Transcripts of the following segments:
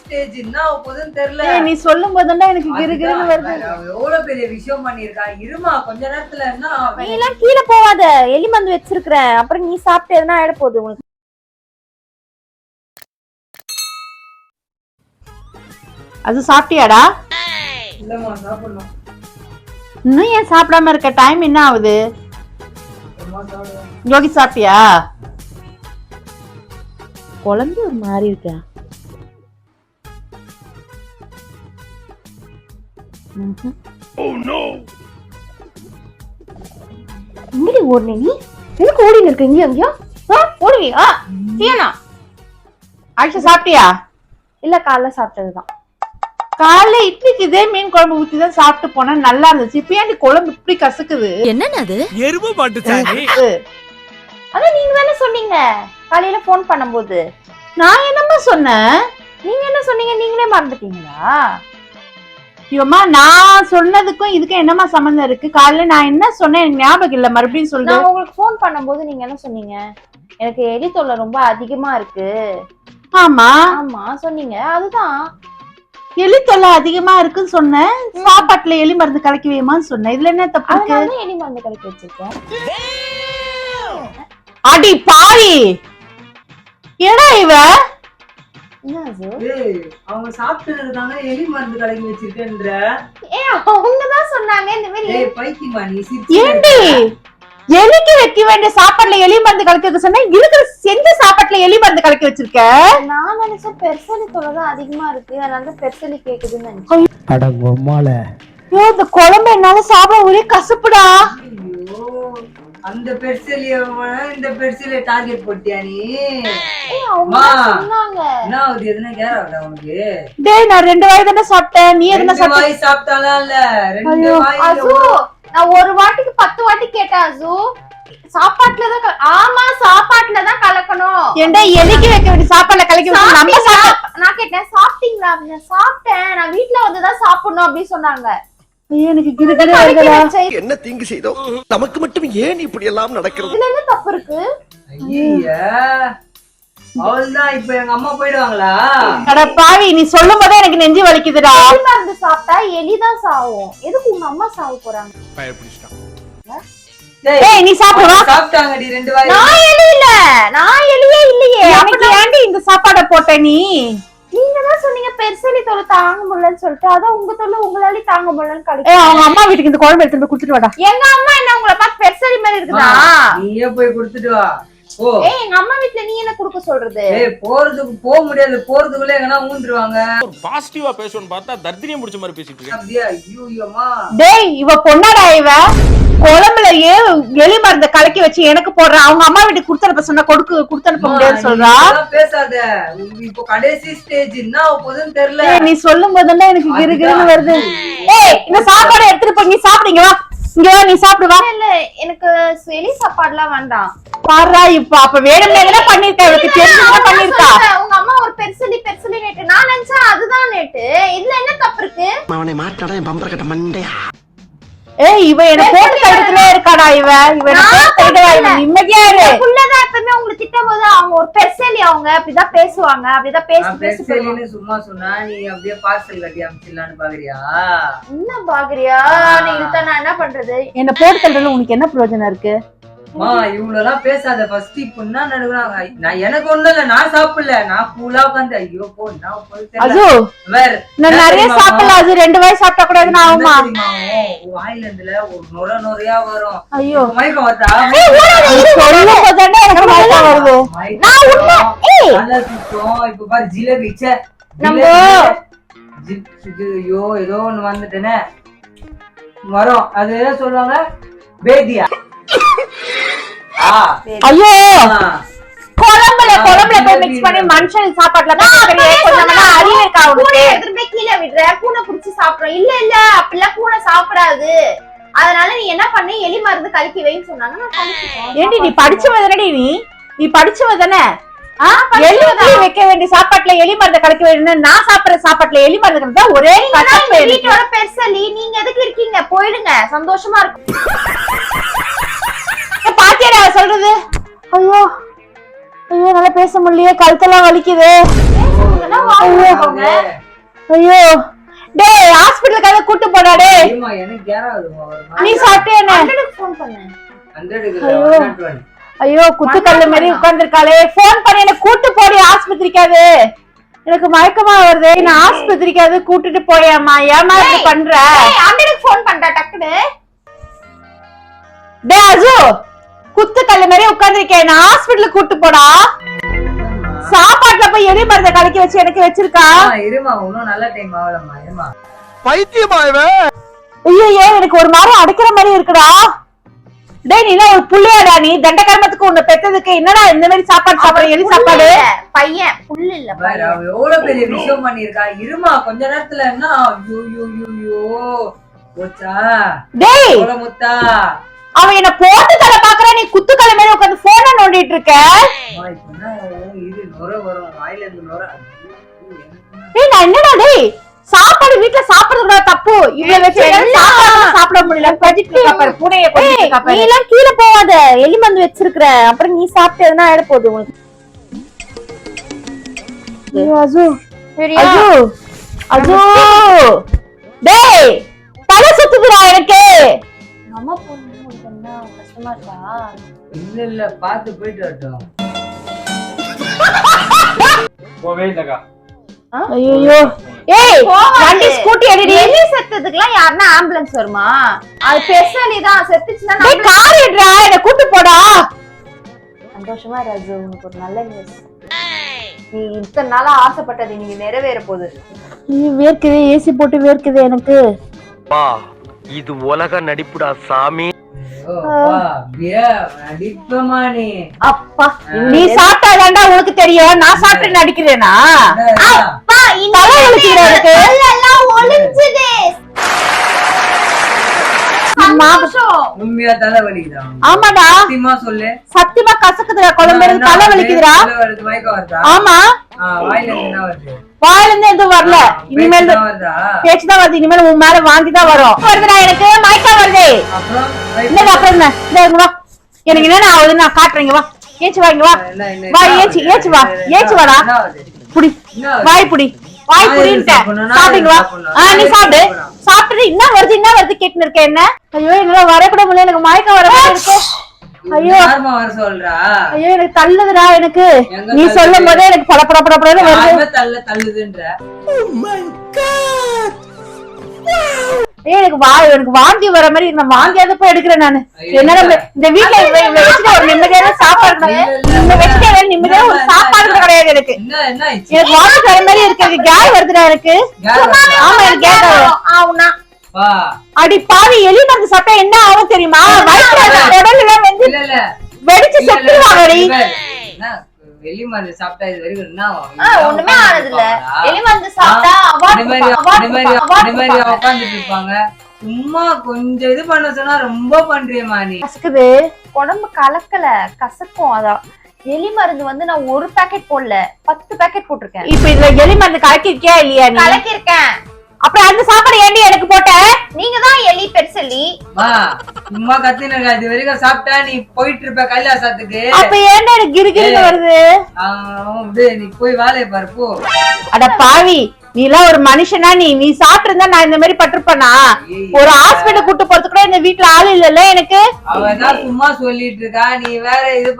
Stage என்ன ஆக போகுதுன்னு தெரியல நீ சொல்லும் போதுதான் எனக்கு கிருகிருன்னு வருது. எவ்வளவு பெரிய விஷயம் பண்ணிருக்கா இருமா கொஞ்ச நேரத்துல என்ன நீ எல்லாம் கீழே போவாத. எலி மருந்து வச்சிருக்கிறேன் அப்புறம் நீ சாப்பிட்டு எதுனா ஆயிட போகுது உங்களுக்கு அது சாப்பிட்டியாடா? இல்லம்மா சாப்பிடணும். இன்னும் ஏன் சாப்பிடாம இருக்க? டைம் என்ன ஆகுது? யோகி சாப்பிட்டியா? குழம்பு ஒரு மாதிரி இருக்கா? எங்கடி ஓடுன நீ? எதுக்கு ஓடின்னு இருக்க இங்கேயும் அங்கேயும் ஆ ஓடுவி ஆ சீனா ஆக்ஷா சாப்பிட்டியா? இல்ல காலைல சாப்பிட்டதுதான். காலைல இட்லிக்கு இதே மீன் குழம்பு ஊத்தி தான் சாப்பிட்டு போனா நல்லா இருந்துச்சு. இப்ப ஏன் குழம்பு இப்படி கசக்குது? எருமை மாட்டு சாணி. அதான் நீங்க தானே சொன்னீங்க. காலையில ஃபோன் பண்ணும்போது. நான் என்னம்மா சொன்னேன்? நீங்க என்ன சொன்னீங்க? நீங்களே மறந்துட்டீங்களா? இவம்மா நான் சொன்னதுக்கும் இதுக்கும் என்னம்மா சம்மந்தம் இருக்கு? காலைல நான் என்ன சொன்னேன் எனக்கு ஞாபகம் இல்ல மறுபடியும் சொல்லு நான் உங்களுக்கு ஃபோன் பண்ணும்போது நீங்க என்ன சொன்னீங்க? எனக்கு எலி தொல்லை ரொம்ப அதிகமா இருக்கு. ஆமா. ஆமா சொன்னீங்க. அதுதான். எலி தொல்லை அதிகமா இருக்குன்னு சொன்னேன். சாப்பாட்டுல எலி மருந்து கலக்கி வைமான்னு சொன்னேன். இதுல என்ன தப்பு இருக்கு? எலி மருந்து கலக்கி வச்சிருக்கேன். அடி பாவி! ஏடா இவ? அவங்க சாப்பிட்டு இருக்காங்க எலி மருந்து கலக்கி வச்சிருக்கேன்ற. ஏ அவங்க தான் சொன்னாங்க இந்த மாதிரி ஏய் பைத்தியமா நீ? ஏண்டி? எலிக்கு வைக்க வேண்டிய சாப்பாட்டுல எலி மருந்து கலக்கி வைக்க சொன்னா இருக்கிற செஞ்ச சாப்பாட்டுல எலி மருந்து கலக்கி வச்சிருக்க? நான் நினைச்சேன் பெர்சலி தொலை தான் அதிகமா இருக்கு. அதனால தான் பெர்சலி கேக்குதுன்னு நினைச்சேன். அடங்கம்மால ஐயோ இந்த குழம்பு என்னால சாப்பிட ஒரே கசப்புடா. அந்த பெருசலிய இந்த பெருசலிய டார்கெட் போட்டியா நீ? என்ன ஆகுது? எதுனா கேர ஆகுதா உனக்கு? டேய் நான் ரெண்டு வாய் தானே சாப்பிட்டேன். நீ எதுனா ரெண்டு சாப்பிட்ட வாய் சாப்பிட்டாலாம் இல்ல? ரெண்டு வாய் அசு நான் ஒரு வாட்டிக்கு பத்து வாட்டி கேட்டேன் அசு. சாப்பாட்டுல தான் கல- ஆமா சாப்பாட்டுல தான் கலக்கணும். ஏண்டா எலிக்கு வைக்க வேண்டிய சாப்பாடுல கலக்கி நம்ம நான் கேட்டேன் சாப்பிட்டீங்களா? அப்படின்னு சாப்பிட்டேன். நான் வீட்ல வந்து தான் சாப்பிடணும் அப்படின்னு சொன்னாங்க. என்ன தீங்கு செய்தோம் நமக்கு மட்டும் ஏன் இப்படி எல்லாம் நடக்கிறது? என்ன தப்பு இருக்கு? ஐயா அவள்தான் இப்ப எங்க அம்மா போயிடுவாங்களா? அட பாவி நீ சொல்லும் போதே எனக்கு நெஞ்சு வலிக்குதுடா. மருந்து சாப்பிட்டா எலிதான் சாவும். எதுக்கு உங்க அம்மா சாவ போறாங்க? ஏய் நீ சாப்பிடு வா. சாப்பிட்டாங்கடி ரெண்டு வாய். நான் எலி இல்ல. நான் எலியே இல்லையே. எனக்கு ஏன்டி இந்த சாப்பாடை போட்ட நீ? நீங்க சொன்னீங்க பெருசலி தொலை தாங்க முடியலன்னு சொல்லிட்டு. அதான் உங்க தொல்லை உங்களாலே தாங்க முடியலன்னு ஏ கழிக்க அவங்க அம்மா வீட்டுக்கு இந்த குழம்பு எடுத்துட்டு போய் கொடுத்துட்டு வாடா. எங்க அம்மா என்ன உங்களை பார்த்து பெருசலி மாதிரி இருக்குதா? நீயே போய் கொடுத்துட்டு வா. ஏய் எங்க அம்மா வீட்ல நீ என்ன குடுக்க சொல்றது? ஏய் போறதுக்கு போக முடியாது. போறதுக்குள்ள எங்கன்னா ஊந்துருவாங்க. ஒரு பாசிட்டிவா பேசணும்னு பார்த்தா தர்தினியம் முடிச்ச மாதிரி பேசிட்டு இருக்கேன். அப்படியே? டேய் இவ பொண்ணாடா இவ? குழம்புல எலி மருந்த கலக்கி வச்சு எனக்கு போடுற. அவங்க அம்மா வீட்டுக்கு கொடுத்தனுப்ப சொன்னா கொடுக்கு கொடுத்தனுப்ப முடியாதுன்னு சொல்றா. பேசாத. இப்போ கடைசி ஸ்டேஜ் என்ன ஆக போகுதுன்னு தெரியல. நீ சொல்லும் போதுதான் எனக்கு வருது. ஏய் இந்த சாப்பாடை எடுத்துட்டு போய் நீ சாப்பிடுங்க வா. இங்க நீ சாப்பிடு வா. இல்ல எனக்கு எலி சாப்பாடுலாம் வேண்டாம். பாருடா இப்ப அப்ப வேணும்னே எதுனா பண்ணிருக்கா? இவளுக்கு தெரிஞ்சுதான் பண்ணிருக்கா? உங்க அம்மா ஒரு பெருசலி பெருசலி நேட்டு நான் நினைச்சேன் அதுதான் நேட்டு இதுல என்ன தப்பு இருக்கு? அவனை மாட்டாடா என் பம்பர கட்ட மண்டையா? ஏய் இவ என்ன போட்டு இருக்காடா இவ. இவ என்ன போட்டு தடுக்கவா இவ நிம்மதியா இரு. புள்ளதான் எப்பவுமே உங்களை திட்டும் போது அவங்க ஒரு பெருசலி அவங்க அப்படிதான் பேசுவாங்க. அப்படிதான் பேசி பேசி. பெருசலின்னு சும்மா சொன்னா நீ அப்படியே பார்சல் கட்டி அமிச்சிடலான்னு பாக்குறியா? என்ன பாக்குறியா? நீ இழுத்தா நான் என்ன பண்றது? என்ன போட்டு தள்ளுறதுல உனக்கு என்ன பிரயோஜனம் இருக்கு? மா இவ்வளவு எல்லாம் பேசாத ஃபர்ஸ்ட் இப்ப என்ன நான் எனக்கு ஒண்ணும் இல்ல நான் சாப்பிடல. நான் கூலா உட்காந்து ஐயோ போ நான் போய் அஜு நான் நிறைய சாப்பிடலாம் அது ரெண்டு வாய் சாப்பிட்டா கூட எதுனா ஆகுமா? வாயில இருந்துல ஒரு நுர நுரையா வரும். ஐயோ. மயக்கம் வருதா? சொல்லும் போதுதானே எனக்கு மயக்கம் வருது. மயக்கம் வரும். தலை சுத்தம். இப்ப பாரு ஜிலேபி ச்சே. நம்ம- ஐயோ ஏதோ ஒண்ணு வந்துட்டேனே. வரும். அது என்ன சொல்லுவாங்க? பேதியா. ஐயோ. குழம்புல குழம்புல போய் மிக்ஸ் பண்ணி மனுஷன் சாப்பாட்டுல கொஞ்சம் அறிவு இருக்கா பூனை எடுத்துட்டு போய் கீழே விடுற. பூனை புடிச்சு சாப்பிடுறோம். இல்ல இல்ல அப்படிலாம் பூனை சாப்பிடாது. அதனால நீ என்ன பண்ணு? எலி மருந்து கலக்கி வைன்னு சொன்னாங்க. ஏண்டி நீ படிச்சவ தானடி நீ? நீ படிச்சவ தானே? எலிக்கு வைக்க வேண்டிய சாப்பாட்டுல எலி மருந்தை கலக்க வேணும் நான் சாப்பிடுற சாப்பாட்டுல எலி மருந்து கலந்தா ஒரே. வீட்டோட பெருசலி. நீங்க எதுக்கு இருக்கீங்க? போயிடுங்க. சந்தோஷமா இருக்கும். பாத்தியாடா சொல்றது? ஐயோ ஐயோ நல்லா பேச முடியலையே கழுத்தெல்லாம் வலிக்குது. ஐயோ. டேய் ஹாஸ்பிடலுக்காக கூட்டு போடா டேய். நீ சாப்பிட்டியா என்ன? ஃபோன் பண்ணு. ஐயோ. ஐயோ குத்துக்கல்லு மாதிரி உட்கார்ந்துருக்காளே. ஃபோன் பண்ணி எனக்கு கூட்டு போடி ஆஸ்பத்திரிக்காது எனக்கு மயக்கமா வருது. நான் ஆஸ்பத்திரிக்காது கூட்டிட்டு போயேம்மா. ஏமா இப்படி பண்ற? ஹண்ட்ரடுக்கு ஃபோன் பண்றா டக்குனு டேய் அஜு. குத்துக்கல்லு மாதிரி உட்கார்ந்திருக்கேன். நான் ஹாஸ்பிடலுக்கு கூட்டு போடா. சாப்பாட்டுல போய் எலி மருந்தை கலக்கி வச்சு எனக்கு வச்சிருக்கா? இருமா இன்னும் நல்ல டைம் ஆகலம்மா இருமா. பைத்தியமா இவன் ஐயோ எனக்கு ஒரு மாதிரி அடைக்கிற மாதிரி இருக்குடா. டேய் நீ என்ன ஒரு புள்ளையாடா நீ? தண்டகர்மத்துக்கு உன்னை பெத்ததுக்கு என்னடா இந்த மாதிரி சாப்பாடு சாப்பிடுற? எலி சாப்பாடு? பையன் புல்லு இல்ல எவ்வளவு பெரிய விஷயம் பண்ணிருக்கா இருமா கொஞ்ச நேரத்துல என்ன? ஐயோ ஐயோ ஐயோ, போச்சா? டேய்! முத்தா? அவன் என்ன போட்டு தலை பாக்குற நீ குத்துக்கலை மேல உட்காந்து போன நோண்டிட்டு இருக்க? நான் என்னடா டேய்? சாப்பாடு வீட்ல சாப்பிடுறது கூட தப்பு. இவ்வளவு வச்சு சாப்பாடு சாப்பிட முடியல. பஜிட்டு இருக்கா பாரு பூனைய இருக்கா பாரு. எல்லாம் கீழே போகாத எலி வச்சிருக்கிற. அப்புறம் நீ சாப்பிட்டு எதுனா ஆயிட போகுது உனக்கு. ஐயோ, அஜு. சரியா அஜு. அஜு. டேய் தலை சுத்துதுடா எனக்கு. அம்மா பொண்ணு கஷ்டமா இருக்கா இல்ல இல்ல பாத்து போயிட்டு வரட்டும். போவே இல்லக்கா ஐயோ ஏய் போகாது. வண்டி ஸ்கூட்டி அடிடி எலி செத்ததுக்குலாம் யாருன்னா ஆம்புலன்ஸ் வருமா? அது பெருசாலி தான் டேய் கார் எடுடா என்ன கூட்டு போடா. சந்தோஷமா ராஜு உனக்கு ஒரு நல்ல நியூஸ் நீ இத்தனை நாளா ஆசைப்பட்டது நீங்க நிறைவேற போகுது ஐயோ வேர்க்குது ஏசி போட்டு வேர்க்குது எனக்கு. பா இது உலக நடிப்புடா சாமி. அப்பா, நீ அப்பா நீ சாப்பிட்டாதாண்டா உனக்கு தெரியும். நான் சாப்பிட்டு நடிக்கிறேனா? அப்பா தலை உண்மையா தலை வலிக்குதா? ஆமாடா. சத்தியமா சொல்லு. சத்தியமா கசக்குதுடா குழம்பு. தலை? வலிக்குதுடா. ஆமா. வாயில என்ன வருது? வாயில இருந்து எதுவும் வரல. இனிமேல் பேச்சு தான் வருதா? இனிமேல் உன் மேல வாந்தி தான் வரும். வருதுடா எனக்கு மயக்கம் வருது. என்னடா அப்புறம்? என்ன? இந்த வா. எனக்கு என்ன ஆகுது நான் காட்டுறேங்க வா. ஏச்சு வா இங்க வா. வா ஏச்சு வருது? ஏச்சு வா. ஏச்சு வாடா. என்ன வருது? புடி? வாய் புடி. வாய் சாப்பிடுங்க வா? ஆ நீ சாப்பிடு? சாப்பிட்டு என்ன வருது? என்ன வருது? கேட்டுன்னு இருக்க என்ன? ஐயோ என்னால வரக்கூட முடியல. எனக்கு மயக்கம் வர மாதிரி இருக்கு. ஐயோ சொல்றா ஐயோ எனக்கு தள்ளுதுடா எனக்கு நீ? சொல்லும் போதே எனக்கு பட பட பட படன்னு வருது யாருமே தள்ள தள்ளுதுன்ற ஏய் எனக்கு வா எனக்கு வாந்தி வர மாதிரி. நான் வாந்தியாவது போய் எடுக்கிறேன் நானு என்னால. இந்த வீட்ல இவ- இவ வச்சுட்டு ஒரு நிம்மதியான சாப்பாடு. வச்சுட்டு நிம்மதியான ஒரு சாப்பாடு. கிடையாது எனக்கு என்ன என்ன ஆயிடுச்சு? எனக்கு வாந்தி வர மாதிரி இருக்கு கேஸ் வருதுடா எனக்கு? ஆமா எனக்கு வா அடி பாவி எலி மருந்து சாப்பிட்டா என்ன ஆகும் தெரியுமா? வயிற்றுல உடல்ல வந்து வெடிச்சு செத்துருவாங்கடி. வெளி மருந்து சாப்பிட்டா இது வரைக்கும் என்ன ஒண்ணுமே ஆனது இல்ல மருந்து சாப்பிட்டா அவார்ட் இருப்பாங்க. சும்மா கொஞ்சம் இது பண்ண சொன்னா ரொம்ப பண்றியம்மா நீ கசக்குது. உடம்பு கலக்கல கசக்கும் அதான். எலி மருந்து வந்து நான் ஒரு பாக்கெட் போடல. பத்து பாக்கெட் போட்டிருக்கேன். இப்ப இதுல எலி மருந்து கலக்கிருக்கியா இல்லையா நீ? கலக்கி இருக்கேன் அப்புறம் அந்த சாப்பாடு ஏண்டி எனக்கு போட்ட? நீங்க தான் எலி பெருசெல்லி வா சும்மா கத்தின்னு இருக்கா. இது வரைக்கும் சாப்பிட்டா நீ போயிட்டு இருப்ப கைலாசத்துக்கு. அப்ப ஏன்டா எனக்கு கிறுகிறுன்னு வருது? நீ போய் வேலையை பாரு போ. அட பாவி நீ எல்லாம் ஒரு மனுஷனா நீ நீ சாப்பிட்டு இருந்தா நான் இந்த மாதிரி பட்டிருப்பேனா? ஒரு ஹாஸ்பிட்டல் கூட்டு போறதுக்கு கூட இந்த வீட்ல ஆள் இல்லல்ல எனக்கு? அவ தான் சும்மா சொல்லிட்டு இருக்கா. நீ வேற இது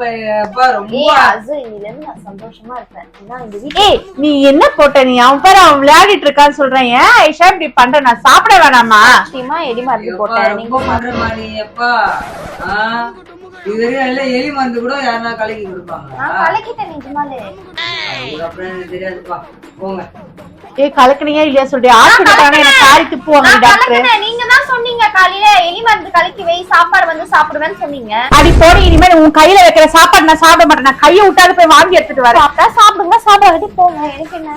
சந்தோஷமா இருப்பேன். வீட்டுல நீ என்ன போட்ட? நீ அவன் பேர் அவன் விளையாடிட்டு இருக்கான்னு சொல்றேன். ஏன் ஐஷா இப்படி பண்ற? நான் சாப்பிட வேணாமா? நிச்சயமா எலி மருந்து போட்டேன். நீங்க பண்றமா நீ எப்பா? ஆ, இது வரைக்கும் எல்லாம் எலி மருந்து கூட யாருன்னா கலக்கி கொடுப்பாங்க நான் கலக்கிட்டேன் நிஜமாலே. அப்புறம் தெரியாதுப்பா. போங்க. ஏய் கலக்குனியா இல்லையா சொல்லிட்டு? ஹாஸ்பிட்டல் எனக்கு காரி துப்புவாங்க டாக்டர். நீங்க தான் சொன்னீங்க காலையில. எலி மருந்து கலக்கி வை சாப்பாடு வந்து சாப்பிடுவேன்னு சொன்னீங்க. அடி போடி இனிமேல் உன் கையில வைக்கிற சாப்பாடு நான் சாப்பிட மாட்டேன். நான் கையை விட்டாது போய் வாங்கி எடுத்துட்டு வரேன். சாப்பிடுங்க சாப்பிடாட்டி போங்க. எனக்கு என்ன?